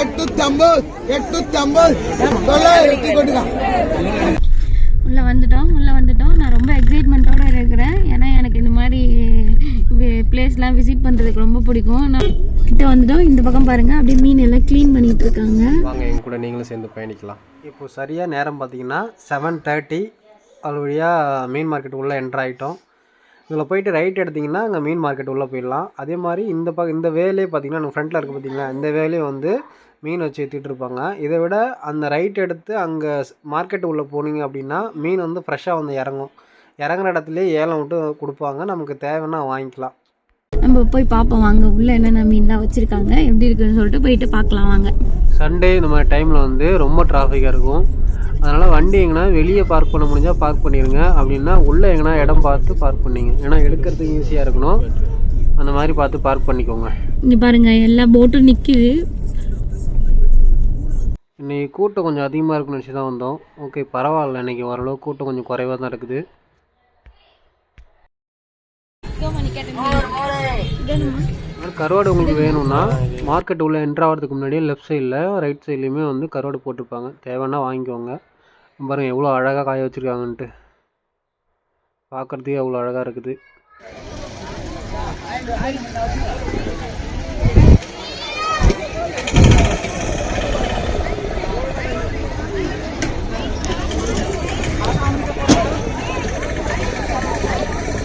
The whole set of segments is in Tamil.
எட்நூத்தி ஐம்பது எட்நூத்தி ஐம்பது தொள்ளாயிரத்தி கொண்டுக்கா உள்ளே வந்துட்டோம் உள்ளே வந்துட்டோம். நான் ரொம்ப எக்ஸைட்மெண்ட்டோட இருக்கிறேன். ஏன்னா எனக்கு இந்த மாதிரி பிளேஸ்லாம் விசிட் பண்ணுறதுக்கு ரொம்ப பிடிக்கும். நான் கிட்ட வந்துட்டோம். இந்த பக்கம் பாருங்க. அப்படியே மீன் எல்லாம் க்ளீன் பண்ணிட்டு இருக்காங்க. வாங்க என் கூட நீங்களும் சேர்ந்து பயணிக்கலாம். இப்போ சரியாக நேரம் பார்த்தீங்கன்னா செவன் தேர்ட்டி அது வழியாக மீன் மார்க்கெட் உள்ளே என்ட்ரு ஆகிட்டோம் இதில் போயிட்டு ரைட் எடுத்திங்கன்னா அங்கே மீன் மார்க்கெட் உள்ளே போயிடலாம். அதே மாதிரி இந்த பக்கம் இந்த வேலே பார்த்தீங்கன்னா நம்ம ஃப்ரண்ட்டில் இருக்குது பார்த்தீங்களா இந்த வேலையை வந்து மீன் வச்சு விற்றுட்டு இருப்பாங்க. இதை விட அந்த ரைட் எடுத்து அங்கே மார்க்கெட் உள்ளே போனீங்க அப்படின்னா மீன் வந்து ஃப்ரெஷ்ஷாக வந்து இறங்கும். இறங்குற இடத்துலையே ஏலம் விட்டு கொடுப்பாங்க. நமக்கு தேவைன்னா வாங்கிக்கலாம். நம்ம போய் பார்ப்போம். வாங்க உள்ள என்னென்ன மீன்லாம் வச்சிருக்காங்க எப்படி இருக்குன்னு சொல்லிட்டு போயிட்டு பார்க்கலாம். வாங்க. சண்டே இந்த மாதிரி டைமில் வந்து ரொம்ப டிராஃபிக்காக இருக்கும். அதனால் வண்டி எங்கன்னா வெளியே பார்க் பண்ண முடிஞ்சால் பார்க் பண்ணிடுங்க அப்படின்னா உள்ளே எங்கன்னா இடம் பார்த்து பார்க் பண்ணிங்க. ஏன்னா எடுக்கிறதுக்கு ஈஸியாக இருக்கணும். அந்த மாதிரி பார்த்து பார்க் பண்ணிக்கோங்க. இங்க பாருங்க எல்லா போட்டும் நிக்குது. இன்னைக்கு கூட்டம் கொஞ்சம் அதிகமாக இருக்குன்னு நினச்சி தான் வந்தோம். ஓகே பரவாயில்ல. இன்னைக்கு ஓரளவு கூட்டம் கொஞ்சம் குறைவாக தான் இருக்குது. கருவாடு உங்களுக்கு வேணும்னா மார்க்கெட் உள்ள என்ட்ரு ஆகிறதுக்கு முன்னாடியே லெஃப்ட் சைடில் ரைட் சைட்லேயுமே வந்து கருவாடு போட்டிருப்பாங்க. தேவைன்னா வாங்கிக்கோங்க. பாருங்க எவ்வளோ அழகாக காய வச்சுருக்காங்கன்ட்டு. பார்க்குறதுக்கே அவ்வளோ அழகாக இருக்குது.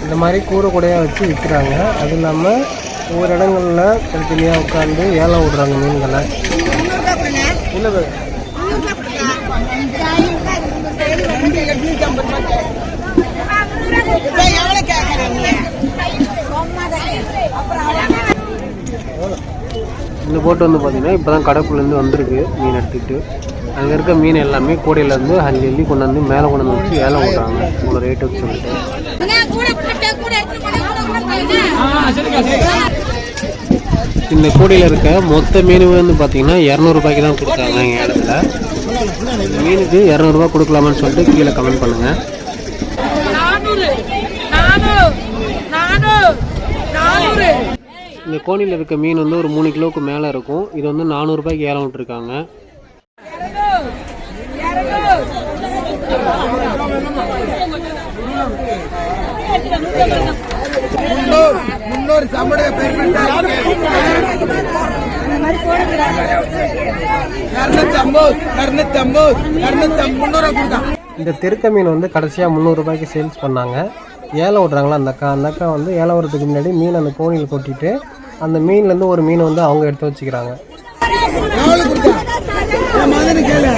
இந்த மாதிரி கூரை கூடையாக வச்சு விற்கிறாங்க அது இல்லாமல் ஒவ்வொரு இடங்களில் தனித்தனியாக உட்காந்து ஏலம் விடுறாங்க மீன்களை. இல்லை எட்நூத்தி ஐம்பது எவ்வளவு கேட்கறீங்க இந்த போட்டு வந்து பார்த்தீங்கன்னா இப்போ தான் கடப்புலேருந்து வந்திருக்கு. மீன் எடுத்துக்கிட்டு. அங்கே இருக்க மீன் எல்லாமே கூடையிலேருந்து அள்ளி அள்ளி கொண்டு வந்து மேலே கொண்டு வந்து வச்சு ஏலம் விடுறாங்க இவ்வளோ ரேட்டுக்கு சொல்லிட்டு. இந்த கூடையில் இருக்க மொத்த மீன் வந்து பார்த்தீங்கன்னா இரநூறுபாய்க்கு தான் கொடுத்தாங்க எங்கள் இடத்துல. மீனுக்கு இரநூறுபா கொடுக்கலாமான்னு சொல்லிட்டு கீழே கமெண்ட் பண்ணுங்கள் இந்த கோணியில் இருக்க மீன் வந்து ஒரு மூணு கிலோவுக்கு மேலே இருக்கும். இது வந்து நானூறுபாய்க்கு ஏலம் விட்டுருக்காங்க. முன்னூறு இந்த திருக்க மீன் வந்து கடைசியாக முந்நூறுபாய்க்கு சேல்ஸ் பண்ணாங்க. ஏலம் விட்றாங்களா? அந்த அக்கா அந்த அக்கா வந்து ஏலம் விடுறதுக்கு முன்னாடி மீன் அந்த கோணியில் கொட்டிட்டு அந்த மீன்லேருந்து ஒரு மீன் வந்து அவங்க எடுத்து வச்சுக்கிறாங்க. எட்டு கொடுத்தா என் மகனு கேளு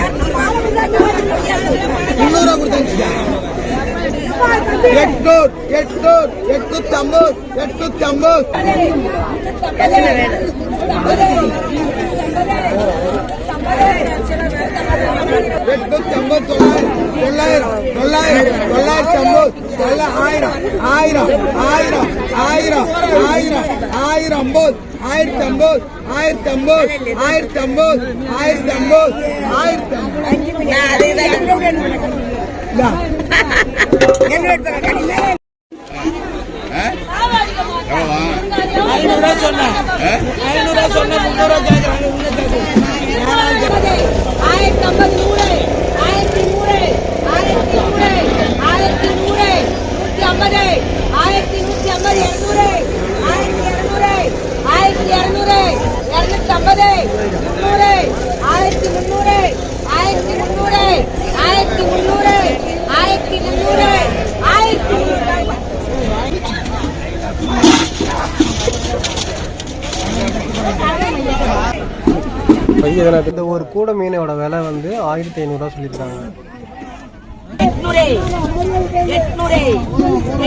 முன்னூறு கொடுத்தா எட்நூறு எட்நூறு எட்நூத்தி ஐம்பது எட்நூத்தி ஐம்பது எட்நூத்தி ஐம்பது தொள்ளாயிரம் தொள்ளாயிரம் தொள்ளாயிரம் தொள்ளாயிரத்தி ஐம்பது தொள்ள ஆயிரம் ஆயிரம் ஆயிரம் ஆயிரம் ஆயிரம் ஐம்பது ஆயிரத்தி ஐம்பது ஆயிரத்தி ஐம்பது ஆயிரத்தி ஐம்பது ஆயிரத்தி ஐம்பது ஆயிரத்தி ஐநூறுரூவா சொன்னேன் ஐநூறுரூவா சொன்னேன் முந்நூறுவா ஆயிரத்தி ஐம்பது நூறு ஆயிரத்தி நூறு ஆயிரத்தி நூறு ஆயிரத்தி நூறு நூற்றி ஐம்பது ஆயிரத்தி நூற்றி ஐம்பது இரநூறு ஆயிரத்தி இரநூறு ஆயிரத்தி இரநூறு இரநூத்தி ஐம்பது முந்நூறு ஆயிரத்தி முந்நூறு ஆயிரத்தி முந்நூறு ஆயிரத்தி முந்நூறு ஆயிரத்தி முந்நூறு ஆயிரத்தி பையன் இந்த ஒரு கூடை மீனோட விலை வந்து ஆயிரத்தி ஐநூறுரூவா சொல்லியிருக்காங்க. எட்நூறு எட்நூறு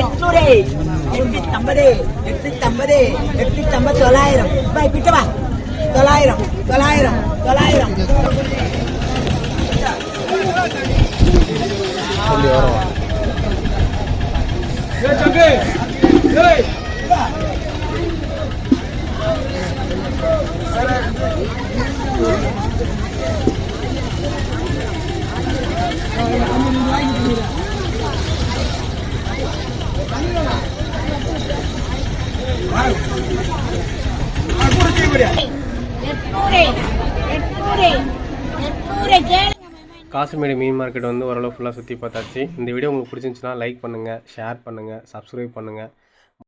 எட்நூறு. எட்நூத்தி ஐம்பது எட்நூத்தி ஐம்பது எட்நூத்தி ஐம்பது தொள்ளாயிரம் தொள்ளாயிரம் தொள்ளாயிரம் தொள்ளாயிரம். காசுமேடு மீன் மார்க்கெட் வந்து ஓரளவு ஃபுல்லாக சுற்றி பார்த்தாச்சு. இந்த வீடியோ உங்களுக்கு பிடிச்சிருந்துச்சுன்னா லைக் பண்ணுங்கள் ஷேர் பண்ணுங்கள் சப்ஸ்கிரைப் பண்ணுங்கள்